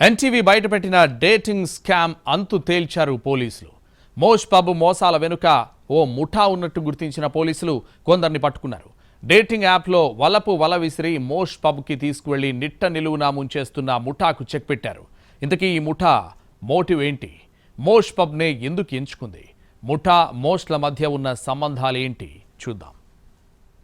NTV బయటపెట్టిన dating scam అంతు తేల్చారు పోలీసులు. మోష్ పబ్ మోసాల వెనుక ఓ ముఠా ఉన్నట్టు గుర్తించిన పోలీసులు కొందరిని పట్టుకున్నారు. డేటింగ్ యాప్లో వలపు వల విసిరి మోష్ పబ్కి తీసుకువెళ్ళి నిట్ట నిలువునా ముంచేస్తున్న ముఠాకు చెక్ పెట్టారు. ఇంతకీ ఈ ముఠా మోటివ్ ఏంటి? మోష్ పబ్నే ఎందుకు ఎంచుకుంది? ముఠా మోష్ల మధ్య ఉన్న సంబంధాలేంటి? చూద్దాం.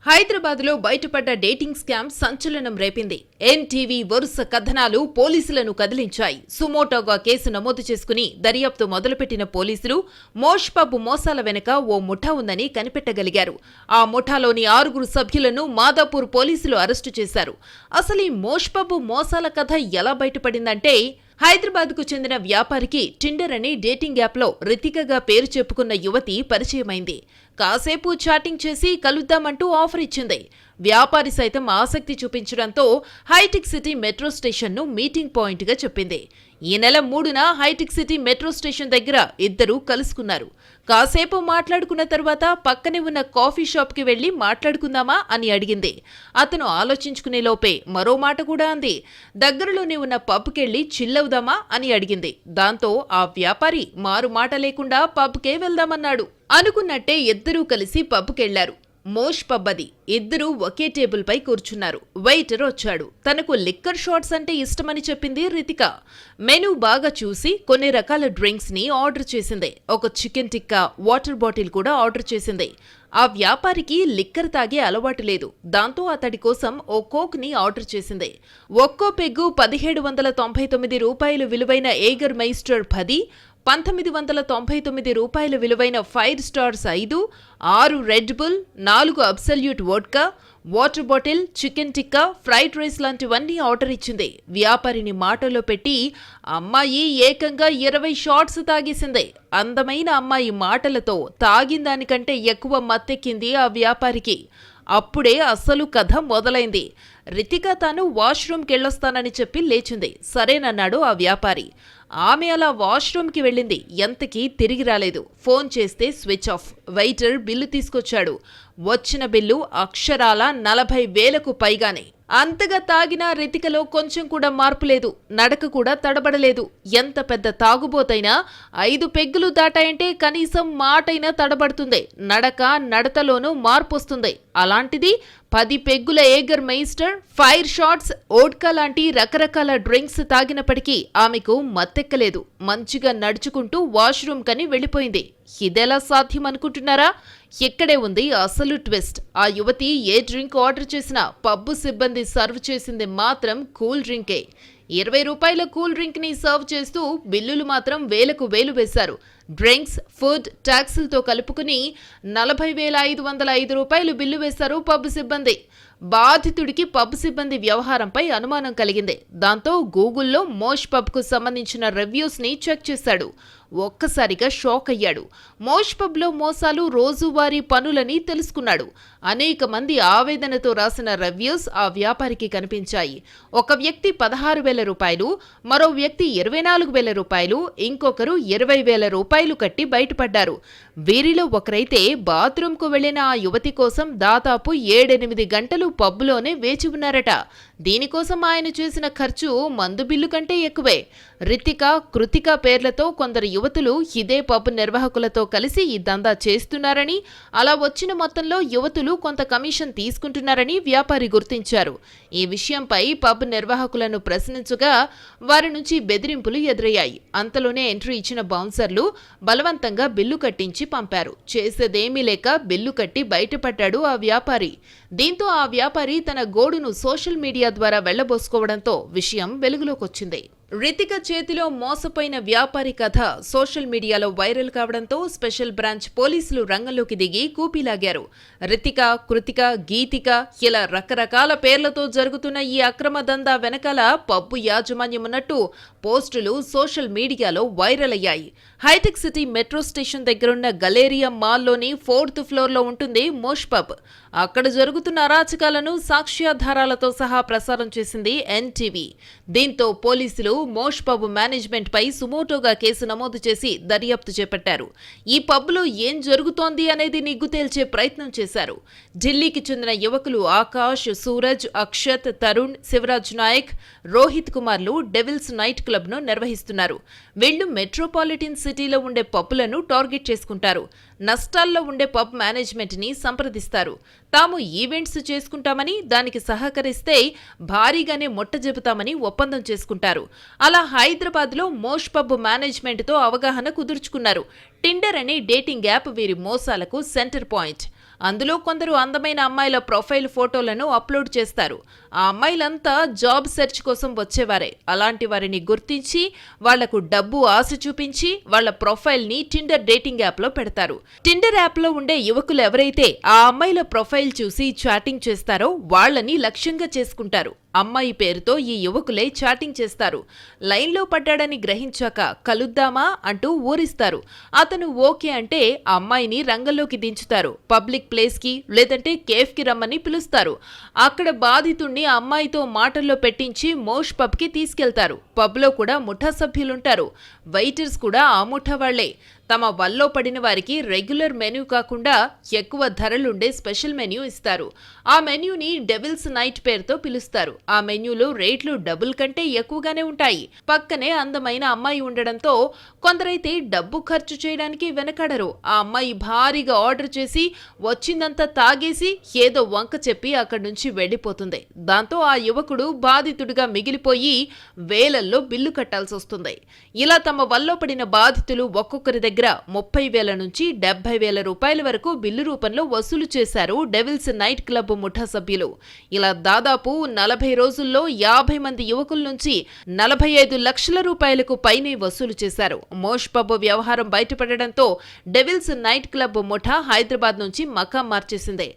హైదరాబాద్లో బయటపడ్డ డేటింగ్ స్కామ్ సంచలనం రేపింది. ఎన్టీవీ వరుస కథనాలు పోలీసులను కదిలించాయి. సుమోటోగా కేసు నమోదు చేసుకుని దర్యాప్తు మొదలుపెట్టిన పోలీసులు మోష్ మోసాల వెనుక ఓ ముఠా ఉందని కనిపెట్టగలిగారు. ఆ ముఠాలోని ఆరుగురు సభ్యులను మాదాపూర్ పోలీసులు అరెస్టు చేశారు. అసలు ఈ మోష్ మోసాల కథ ఎలా బయటపడిందంటే హైదరాబాద్కు చెందిన వ్యాపారికి టిండర్ అని డేటింగ్ యాప్లో రితికగా పేరు చెప్పుకున్న యువతి పరిచయమైంది. కాసేపు చాటింగ్ చేసి కలుద్దామంటూ ఆఫర్ ఇచ్చింది. వ్యాపారి సైతం ఆసక్తి చూపించడంతో హైటెక్ సిటీ మెట్రో స్టేషన్ను మీటింగ్ పాయింట్గా చెప్పింది. ఈ నెల మూడున హైటెక్ సిటీ మెట్రో స్టేషన్ దగ్గర ఇద్దరూ కలుసుకున్నారు. కాసేపు మాట్లాడుకున్న తర్వాత పక్కనే ఉన్న కాఫీ షాప్కి వెళ్ళి మాట్లాడుకుందామా అని అడిగింది. అతను ఆలోచించుకునే లోపే మరో మాట కూడా అంది. దగ్గరలోనే ఉన్న పబ్కెళ్ళి చిల్లవుదామా అని అడిగింది. దాంతో ఆ వ్యాపారి మారు మాట లేకుండా పబ్కే వెళ్దామన్నాడు. అనుకున్నట్టే ఇద్దరూ కలిసి పబ్కెళ్ళారు. మోష్ పబ్బది ఇద్దరూ ఒకే టేబుల్పై కూర్చున్నారు. వెయిటర్ వచ్చాడు. తనకు లిక్కర్ షాట్స్ అంటే ఇష్టమని చెప్పింది రితిక. మెనూ బాగా చూసి కొన్ని రకాల డ్రింక్స్ని ఆర్డర్ చేసింది. ఒక చికెన్ టిక్కా వాటర్ బాటిల్ కూడా ఆర్డర్ చేసింది. ఆ వ్యాపారికి లిక్కర్ తాగే అలవాటు లేదు. దాంతో అతడి కోసం ఓ కోక్ని ఆర్డర్ చేసింది. ఒక్కో పెగ్గు పదిహేడు వందల తొంభై తొమ్మిది రూపాయలు విలువైన ఏగర్ మైస్టర్ పది పంతొమ్మిది వందల తొంభై తొమ్మిది రూపాయల విలువైన ఫైవ్ స్టార్స్ ఐదు ఆరు రెడ్ బుల్ నాలుగు Absolut vodka water bottle chicken tikka fried rice లాంటివన్నీ order ఇచ్చింది. వ్యాపారిని మాటలో పెట్టి అమ్మాయి ఏకంగా ఇరవై షాట్స్ తాగేసింది. అందమైన అమ్మాయి మాటలతో తాగిన దానికంటే ఎక్కువ మత్తెక్కింది ఆ వ్యాపారికి. అప్పుడే అసలు కథ మొదలైంది. రితిక తాను వాష్రూమ్కి వెళ్ళొస్తానని చెప్పి లేచింది. సరేనన్నాడు ఆ వ్యాపారి. ఆమె అలా వాష్రూమ్కి వెళ్ళింది. ఎంతకీ తిరిగి రాలేదు. ఫోన్ చేస్తే స్విచ్ ఆఫ్. వెయిటర్ బిల్లు తీసుకొచ్చాడు. వచ్చిన బిల్లు అక్షరాల నలభై వేలకు పైగానే. అంతగా తాగిన రితికలో కొంచెం కూడా మార్పు లేదు. నడక కూడా తడబడలేదు. ఎంత పెద్ద తాగుబోతైనా ఐదు పెగ్గులు దాటాయంటే కనీసం మాటైనా తడబడుతుంది. నడక నడతలోనూ మార్పు వస్తుంది అలాంటిది పది పెగ్గుల ఏగర్ మైస్టర్ ఫైర్ షాట్స్ ఓడ్కా లాంటి రకరకాల డ్రింక్స్ తాగినప్పటికీ ఆమెకు మత్తెక్కలేదు. మంచిగా నడుచుకుంటూ వాష్రూమ్ కని వెళ్ళిపోయింది. ఇదెలా సాధ్యం అనుకుంటున్నారా ఇక్కడే ఉంది అసలు ట్విస్ట్. ఆ యువతి ఏ డ్రింక్ ఆర్డర్ చేసినా పబ్బు సిబ్బంది సర్వ్ చేసింది మాత్రం కూల్ డ్రింకే. ఇరవై రూపాయల కూల్ డ్రింక్ని సర్వ్ చేస్తూ బిల్లులు మాత్రం వేలకు వేలు వేశారు. డ్రింక్స్ ఫుడ్ ట్యాక్సులతో కలుపుకుని నలభై వేల ఐదు వందల ఐదు రూపాయలు బిల్లు వేశారు పబ్ సిబ్బంది. బాధితుడికి పబ్ సిబ్బంది వ్యవహారంపై అనుమానం కలిగింది. దాంతో గూగుల్లో మోష్ పబ్కు సంబంధించిన రివ్యూస్ని చెక్ చేశాడు. ఒక్కసారిగా షాక్ అయ్యాడు. మోష్ పబ్లో మోసాలు రోజువారీ పనులని తెలుసుకున్నాడు. అనేక మంది ఆవేదనతో రాసిన రివ్యూస్ ఆ వ్యాపారికి కనిపించాయి. ఒక వ్యక్తి పదహారు వేల రూపాయలు మరో వ్యక్తి ఇరవై నాలుగు వేల రూపాయలు ఇంకొకరు ఇరవై వేల రూపాయలు కట్టి బయటపడ్డారు. వీరిలో ఒకరైతే బాత్రూంకు వెళ్ళిన ఆ యువతి కోసం దాదాపు ఏడెనిమిది గంటలు పబ్బులోనే వేచి ఉన్నారట. దీనికోసం ఆయన చేసిన ఖర్చు మందు బిల్లు కంటే ఎక్కువే. రితిక కృతిక పేర్లతో కొందరు యువతులు ఇదే పబ్ నిర్వాహకులతో కలిసి ఈ దందా చేస్తున్నారని అలా వచ్చిన మొత్తంలో యువతులు కొంత కమిషన్ తీసుకుంటున్నారని వ్యాపారి గుర్తించారు. ఈ విషయంపై పబ్ నిర్వాహకులను ప్రశ్నించగా వారి నుంచి బెదిరింపులు ఎదురయ్యాయి. అంతలోనే ఎంట్రీ ఇచ్చిన బౌన్సర్లు బలవంతంగా బిల్లు కట్టించి పంపారు. చేసేదేమీ లేక బిల్లు కట్టి బయటపడ్డాడు ఆ వ్యాపారి. దీంతో ఆ వ్యాపారి తన గోడును సోషల్ మీడియా ద్వారా వెళ్ళబోసుకోవడంతో విషయం వెలుగులోకొచ్చింది. రితిక చేతిలో మోసపోయిన వ్యాపారి కథ సోషల్ మీడియాలో వైరల్ కావడంతో స్పెషల్ బ్రాంచ్ పోలీసులు రంగంలోకి దిగి కూపీలాగారు. రితిక కృతిక గీతిక ఇలా రకరకాల పేర్లతో జరుగుతున్న ఈ అక్రమ దందా వెనకాల పబ్బు యాజమాన్యం ఉన్నట్టు పోస్టులు సోషల్ మీడియాలో వైరల్ అయ్యాయి. హైటెక్ సిటీ మెట్రో స్టేషన్ దగ్గరున్న గలేరియా మాల్లోని ఫోర్త్ ఫ్లోర్లో ఉంటుంది మోష్ పబ్ అక్కడ జరుగుతున్న అరాచకాలను సాక్ష్యాధారాలతో సహా ప్రసారం చేసింది ఎన్టీవీ. దీంతో పోలీసులు మోష్ పబ్ మేనేజ్మెంట్ పై సుమోటోగా కేసు నమోదు చేసి దర్యాప్తు చేపట్టారు. ఈ పబ్లో ఏం జరుగుతోంది అనేది నిగ్గు తేల్చే ప్రయత్నం చేశారు. ఢిల్లీకి చెందిన యువకులు ఆకాష్ సూరజ్ అక్షత్ తరుణ్ శివరాజ్ నాయక్ రోహిత్ కుమార్లు డెవిల్స్ నైట్ క్లబ్ను నిర్వహిస్తున్నారు. వీళ్ళు మెట్రోపాలిటన్ సిటీలో ఉండే పబ్బులను టార్గెట్ చేసుకుంటారు. నష్టాల్లో ఉండే పబ్ మేనేజ్మెంట్ని సంప్రదిస్తారు. తాము ఈవెంట్స్ చేసుకుంటామని దానికి సహకరిస్తే భారీగానే మొట్ట చెబుతామని ఒప్పందం చేసుకుంటారు. అలా హైదరాబాద్లో మోష్ పబ్ మేనేజ్మెంట్తో అవగాహన కుదుర్చుకున్నారు. టిండర్ అనే డేటింగ్ యాప్ వీరి మోసాలకు సెంటర్ పాయింట్. అందులో కొందరు అందమైన అమ్మాయిల ప్రొఫైల్ ఫోటోలను అప్లోడ్ చేస్తారు. ఆ అమ్మాయిలంతా జాబ్ సెర్చ్ కోసం వచ్చేవారే. అలాంటి వారిని గుర్తించి వాళ్ళకు డబ్బు ఆశ చూపించి వాళ్ళ ప్రొఫైల్ని టిండర్ డేటింగ్ యాప్లో పెడతారు. టిండర్ యాప్లో ఉండే యువకులు ఎవరైతే ఆ అమ్మాయిల ప్రొఫైల్ చూసి చాటింగ్ చేస్తారో వాళ్ళని లక్ష్యంగా చేసుకుంటారు. అమ్మాయి పేరుతో ఈ యువకులే చాటింగ్ చేస్తారు. లైన్లో పడ్డాడని గ్రహించాక కలుద్దామా అంటూ ఊరిస్తారు. అతను ఓకే అంటే అమ్మాయిని రంగంలోకి దించుతారు. పబ్లిక్ ప్లేస్కి లేదంటే కేఫ్కి రమ్మని పిలుస్తారు. అక్కడ బాధితుణ్ణి అమ్మాయితో మాటల్లో పెట్టించి మోష్ పబ్కి తీసుకెళ్తారు. పబ్లో కూడా ముఠా సభ్యులుంటారు. వెయిటర్స్ కూడా ఆ ముఠా వాళ్ళే తమ వల్లో పడిన వారికి రెగ్యులర్ మెన్యూ కాకుండా ఎక్కువ ధరలుండే స్పెషల్ మెన్యూ ఇస్తారు. ఆ మెన్యూని డెవిల్స్ నైట్ పేరుతో పిలుస్తారు. ఆ మెన్యూలో రేట్లు డబుల్ కంటే ఎక్కువగానే ఉంటాయి. పక్కనే అందమైన అమ్మాయి ఉండడంతో కొందరైతే డబ్బు ఖర్చు చేయడానికి వెనకడరు. ఆ అమ్మాయి భారీగా ఆర్డర్ చేసి వచ్చిందంతా తాగేసి ఏదో వంక చెప్పి అక్కడి నుంచి వెళ్ళిపోతుంది. దాంతో ఆ యువకుడు బాధితుడిగా మిగిలిపోయి వేలల్లో బిల్లు కట్టాల్సి వస్తుంది ఇలా తమ వల్లో పడిన బాధితులు ఒక్కొక్కరి దగ్గర దగ్గర ముప్పై వేల నుంచి డెబ్బై వేల రూపాయల వరకు బిల్లు రూపంలో వసూలు చేశారు డెవిల్స్ నైట్ క్లబ్ ముఠా సభ్యులు. ఇలా దాదాపు నలభై రోజుల్లో యాభై మంది యువకుల నుంచి నలభై ఐదు లక్షల రూపాయలకు పైనే వసూలు చేశారు. మోష్ పబ్ వ్యవహారం బయటపడడంతో డెవిల్స్ నైట్ క్లబ్ ముఠా హైదరాబాద్ నుంచి మకాం మార్చేసింది.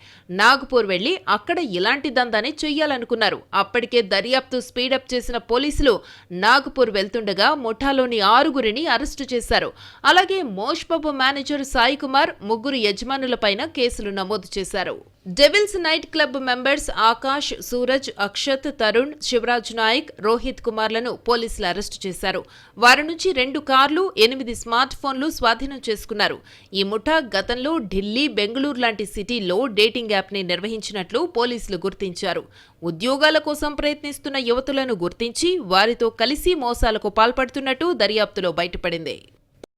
నాగపూర్ వెళ్ళి అక్కడ ఇలాంటి దందానే చెయ్యాలనుకున్నారు. అప్పటికే దర్యాప్తు స్పీడప్ చేసిన పోలీసులు నాగపూర్ వెళ్తుండగా ముఠాలోని ఆరుగురిని అరెస్టు చేశారు. అలాగే Mosh pub manager Sai Kumar ముగ్గురు యజమానులపైన కేసులు నమోదు చేశారు. Devils night club members Akash Suraj Akshat Tarun Shivraj Nayak Rohit కుమార్లను పోలీసులు అరెస్టు చేశారు. వారి నుంచి రెండు కార్లు ఎనిమిది స్మార్ట్ ఫోన్లు స్వాధీనం చేసుకున్నారు. ఈ ముఠా గతంలో ఢిల్లీ బెంగళూరు లాంటి సిటీల్లో డేటింగ్ యాప్ని నిర్వహించినట్లు పోలీసులు గుర్తించారు. ఉద్యోగాల కోసం ప్రయత్నిస్తున్న యువతులను గుర్తించి వారితో కలిసి మోసాలకు పాల్పడుతున్నట్టు దర్యాప్తులో బయటపడింది.